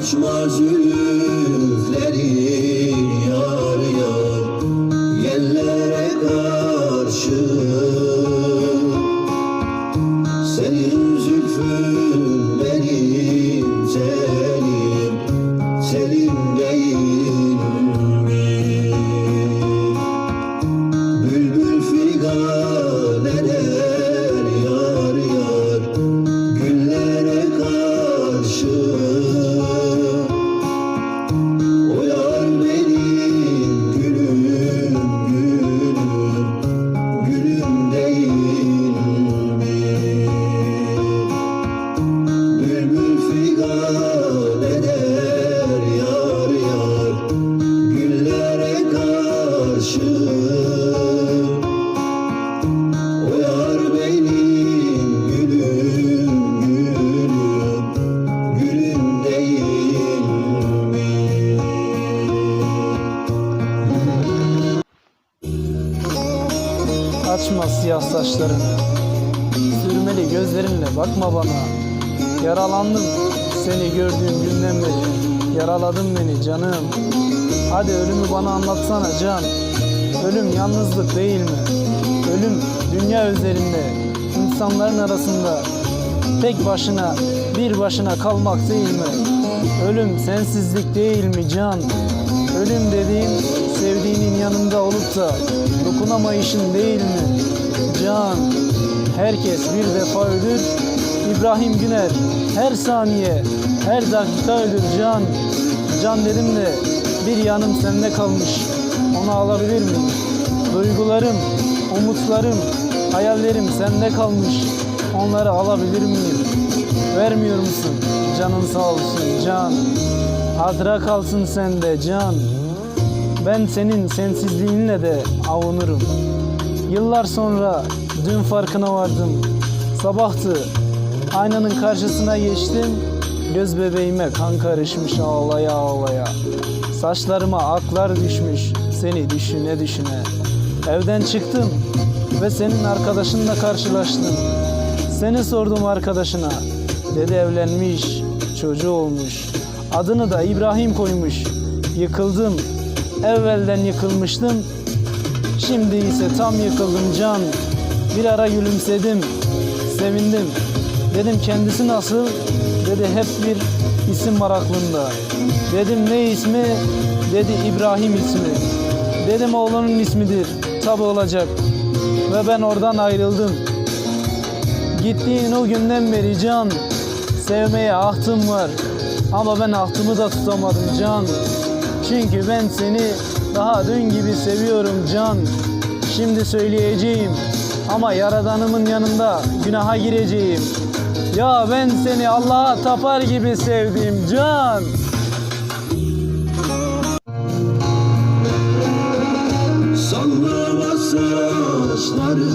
Açmaz zülüflerin yar yar Yellere karşı. Senin Açma siyah saçlarını Sürmeli gözlerinle bakma bana Yaralandım seni gördüğüm günden beri Yaraladın beni canım Hadi ölümü bana anlatsana can Ölüm yalnızlık değil mi? Ölüm dünya üzerinde insanların arasında Tek başına bir başına kalmak değil mi? Ölüm sensizlik değil mi can? Ölüm dediğim sevdiğinin yanında olup da dokunamayışın değil mi? Can, herkes bir defa ölür. İbrahim Güner her saniye, her dakika ölür can. Can dedim de bir yanım sende kalmış. Onu alabilir miyim? Duygularım, umutlarım, hayallerim sende kalmış. Onları alabilir miyim? Vermiyor musun? Canın sağ olsun can. Hatıra kalsın sende can. Ben senin sensizliğinle de avunurum. Yıllar sonra dün farkına vardım. Sabahtı. Aynanın karşısına geçtim. Göz bebeğime kan karışmış ağlaya ağlaya. Saçlarıma aklar düşmüş seni düşüne düşüne. Evden çıktım ve senin arkadaşınla karşılaştım. Seni sordum arkadaşına. Dedi evlenmiş, çocuğu olmuş. Adını da İbrahim koymuş. Yıkıldım. Evvelden yıkılmıştım. Şimdi ise tam yıkıldım can. Bir ara gülümsedim. Sevindim. Dedim kendisi nasıl? Dedi hep bir isim var aklımda. Dedim ne ismi? Dedi İbrahim ismi. Dedim oğlunun ismidir. Tabi olacak. Ve ben oradan ayrıldım. Gittiğin o günden beri can Sevmeye ahtım var Ama ben ahtımı da tutamadım can Çünkü ben seni daha dün gibi seviyorum can. Şimdi söyleyeceğim. Ama yaradanımın yanında günaha gireceğim. Ya ben seni Allah'a tapar gibi sevdim can. Sallama saçları